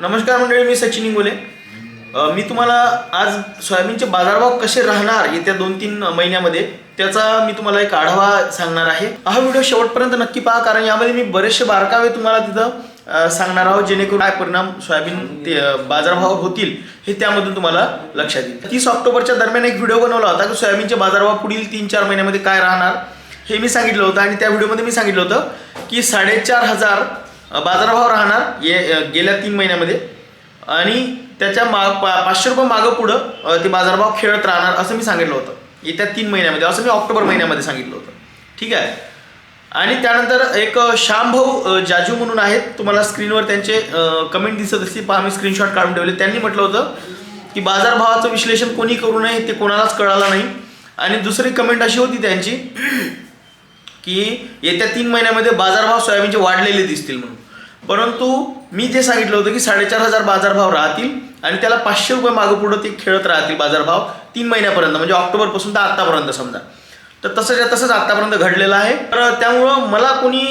नमस्कार मंडळी मी सचिन इंगोले. मी तुम्हाला आज सोयाबीनचे बाजारभाव कसे राहणार येत्या दोन तीन महिन्यामध्ये त्याचा मी तुम्हाला एक आढावा सांगणार आहे. हा व्हिडिओ शेवटपर्यंत नक्की पहा कारण यामध्ये मी बरेचसे बारकावे तुम्हाला तिथं सांगणार आहोत जेणेकरून काय परिणाम सोयाबीन ते बाजारभाव होतील हे त्यामधून तुम्हाला लक्षात येईल. तीस ऑक्टोबरच्या दरम्यान एक व्हिडिओ बनवला होता की सोयाबीनचे बाजारभाव पुढील तीन चार महिन्यामध्ये काय राहणार हे मी सांगितलं होतं आणि त्या व्हिडिओमध्ये मी सांगितलं होतं की साडेचार हजार बाजारभाव राहणार. ये गेल्या तीन महिन्यामध्ये. आणि त्याच्या माग पा पाचशे रुपये मागं पुढं ते बाजारभाव खेळत राहणार असं मी सांगितलं होतं. येत्या तीन महिन्यामध्ये असं मी ऑक्टोबर महिन्यामध्ये सांगितलं होतं. ठीक आहे? आणि त्यानंतर एक श्यामभाऊ जाजू म्हणून आहेत. तुम्हाला स्क्रीनवर त्यांचे कमेंट दिसत असतील. पहा मी स्क्रीनशॉट काढून ठेवले. त्यांनी म्हटलं होतं की बाजारभावाचं विश्लेषण कोणी करू नये ते कोणालाच कळालं नाही. आणि दुसरी कमेंट अशी होती त्यांची की येत्या तीन महिन्यामध्ये बाजारभाव सोयाबीनचे वाढलेले दिसतील म्हणून. परंतु मी जे सांगितलं होतं की साडेचार हजार बाजारभाव राहतील आणि त्याला पाचशे रुपये मागं पुढं ते खेळत राहतील बाजारभाव तीन महिन्यापर्यंत म्हणजे ऑक्टोबरपासून तर आत्तापर्यंत समजा. तर तसंच्या तसंच आत्तापर्यंत घडलेलं आहे. तर त्यामुळं मला कोणी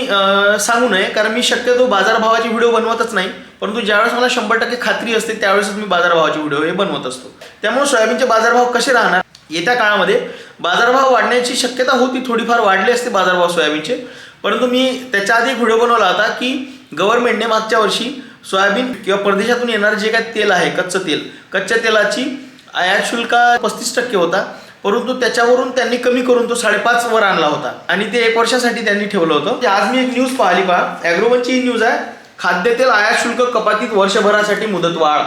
सांगू नये कारण मी शक्यतो बाजारभावाचे व्हिडिओ बनवतच नाही. परंतु ज्यावेळेस मला शंभर टक्के खात्री असते त्यावेळेसच मी बाजारभावाचे व्हिडिओ हे बनवत असतो. त्यामुळे सोयाबीनचे बाजारभाव कसे राहणार? येत्या काळामध्ये बाजारभाव वाढण्याची शक्यता होती थोडीफार वाढली असते बाजारभाव सोयाबीनचे. परंतु मी त्याच्या आधी एक व्हिडिओ बनवला होता की गव्हर्नमेंटने मागच्या वर्षी सोयाबीन किंवा परदेशातून येणारं जे काय तेल आहे कच्चं तेल कच्च्या तेलाची आयात शुल्क पस्तीस टक्के होता. परंतु त्याच्यावरून त्यांनी कमी करून तो साडेपाच वर आणला होता. आणि ते एक वर्षासाठी त्यांनी ठेवलं होतं. म्हणजे आज मी एक न्यूज पाहिली पहा. ॲग्रोवनची ही न्यूज आहे. खाद्यतेल आयात शुल्क कपातीत वर्षभरासाठी मुदतवाढ.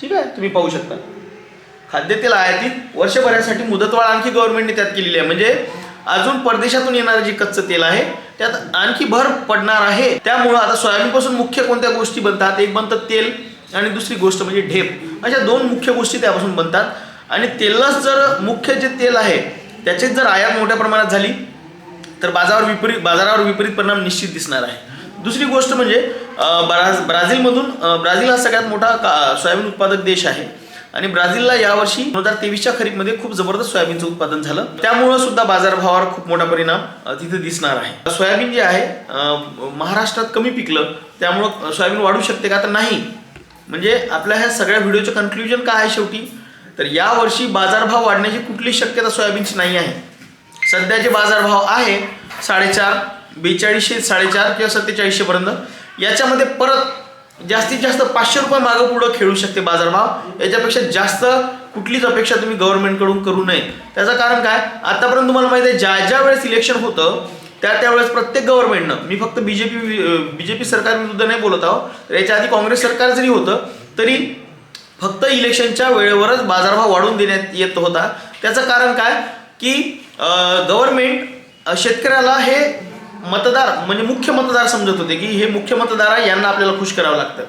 ठीक आहे? तुम्ही पाहू शकता. खाद्यतेल आयातीत वर्षभरासाठी मुदतवाढ आणखी गव्हर्नमेंटने त्यात केलेली आहे. म्हणजे अजून परदेशातून येणारं जे कच्चं तेल आहे त्यात आणखी भर पडणार आहे. त्यामुळं आता सोयाबीनपासून मुख्य कोणत्या गोष्टी बनतात? एक बनतं तेल आणि दुसरी गोष्ट म्हणजे ढेप. अशा दोन मुख्य गोष्टी त्यापासून बनतात. आणि तेलच जर मुख्य जे तेल आहे त्याचीच जर आयात मोठ्या प्रमाणात झाली तर बाजारावर विपरीत बाजारावर विपरीत परिणाम निश्चित दिसणार आहे. दुसरी गोष्ट म्हणजे ब्राझ ब्राझीलमधून ब्राझील हा सगळ्यात मोठा का सोयाबीन उत्पादक देश आहे. आणि ब्राझीलला यावर्षी दोन हजार तेवीसच्या खरीपमध्ये खूप जबरदस्त सोयाबीनचं उत्पादन झालं. त्यामुळं सुद्धा बाजारभावावर खूप मोठा परिणाम तिथे दिसणार आहे. सोयाबीन जे आहे महाराष्ट्रात कमी पिकलं त्यामुळं सोयाबीन वाढू शकते का तर नाही. म्हणजे आपल्या ह्या सगळ्या व्हिडिओचं कन्क्ल्युजन काय आहे शेवटी? तर यावर्षी बाजारभाव वाढण्याची कुठलीच शक्यता सोयाबीनची नाही आहे. सध्याचे बाजारभाव आहे साडेचार बेचाळीसशे साडेचार किंवा सत्तेचाळीसशेपर्यंत. याच्यामध्ये परत जास्तीत जास्त पाचशे रुपये मागं पुढं खेळू शकते बाजारभाव याच्यापेक्षा जास्त कुठलीच अपेक्षा तुम्ही गव्हर्नमेंटकडून करू नये. त्याचं कारण काय? आतापर्यंत तुम्हाला माहिती आहे ज्या ज्या वेळेस इलेक्शन होतं त्या त्यावेळेस प्रत्येक गव्हर्नमेंटनं मी फक्त बीजेपी बीजेपी सरकार विरुद्ध नाही बोलत आहो याच्या आधी काँग्रेस सरकार जरी होतं तरी फक्त इलेक्शनच्या वेळेवरच बाजारभाव वाढवून देण्यात येत होता. त्याचं कारण काय? की गव्हर्नमेंट शेतकऱ्याला हे मतदार म्हणजे मुख्य मतदार समजत होते की हे मुख्य मतदार आहे यांना आपल्याला खुश करावं लागतं.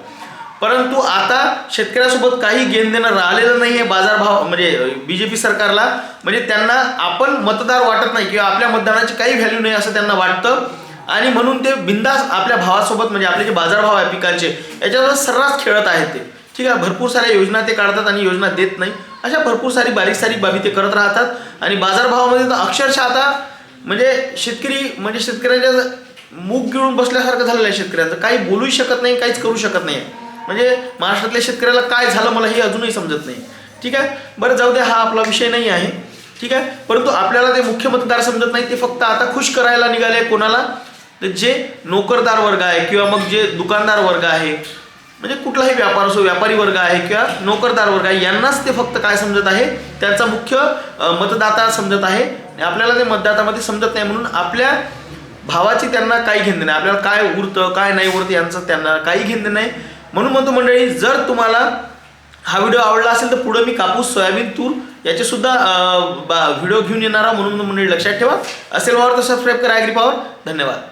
परंतु आता शेतकऱ्यासोबत काही घेण देणं राहिलेलं नाही आहे बाजारभाव म्हणजे बी जे पी सरकारला. म्हणजे त्यांना आपण मतदार वाटत नाही किंवा आपल्या मतदानाची काही व्हॅल्यू नाही असं त्यांना वाटतं. आणि म्हणून ते बिंदास आपल्या भावासोबत म्हणजे आपले जे बाजारभाव आहे पिकांचे याच्यावर सर्रास खेळत आहेत ते. ठीक आहे भरपूर साऱ्या योजना ते काढतात आणि योजना देत नाही. अशा भरपूर सारी बारीक सारीक बाबी ते करत राहतात. आणि बाजारभावामध्ये तर अक्षरशः आता म्हणजे शेतकरी म्हणजे शेतकऱ्यांच्या मूग गिळून बसल्यासारखं झालेलं आहे शेतकऱ्यांचं. काही बोलूही शकत नाही काहीच करू शकत नाही. म्हणजे महाराष्ट्रातल्या शेतकऱ्याला काय झालं मला हे अजूनही समजत नाही. ठीक आहे? बरं जाऊ दे हा आपला विषय नाही आहे. ठीक आहे? परंतु आपल्याला ते मुख्य मतदार समजत नाही ते फक्त आता खुश करायला निघाले कोणाला? तर जे नोकरदार वर्ग आहे किंवा मग जे दुकानदार वर्ग आहे म्हणजे कुठलाही व्यापार असो व्यापारी वर्ग आहे किंवा नोकरदार वर्ग आहे यांनाच ते फक्त काय समजत आहे? त्यांचा मुख्य मतदाता समजत आहे. आणि आपल्याला ते मतदातामध्ये समजत नाही म्हणून आपल्या भावाची त्यांना काही घेणं नाही आपल्याला काय उरतं काय नाही उरतं यांचं त्यांना काही घेणं नाही. म्हणून म्हणतो मंडळी जर तुम्हाला हा व्हिडिओ आवडला असेल तर पुढं मी कापूस सोयाबीन तूर याचे सुद्धा व्हिडिओ घेऊन येणारा म्हणून मंडळी लक्षात ठेवा. असेल वावर तर सबस्क्राईब करा ॲग्री पॉवर धन्यवाद.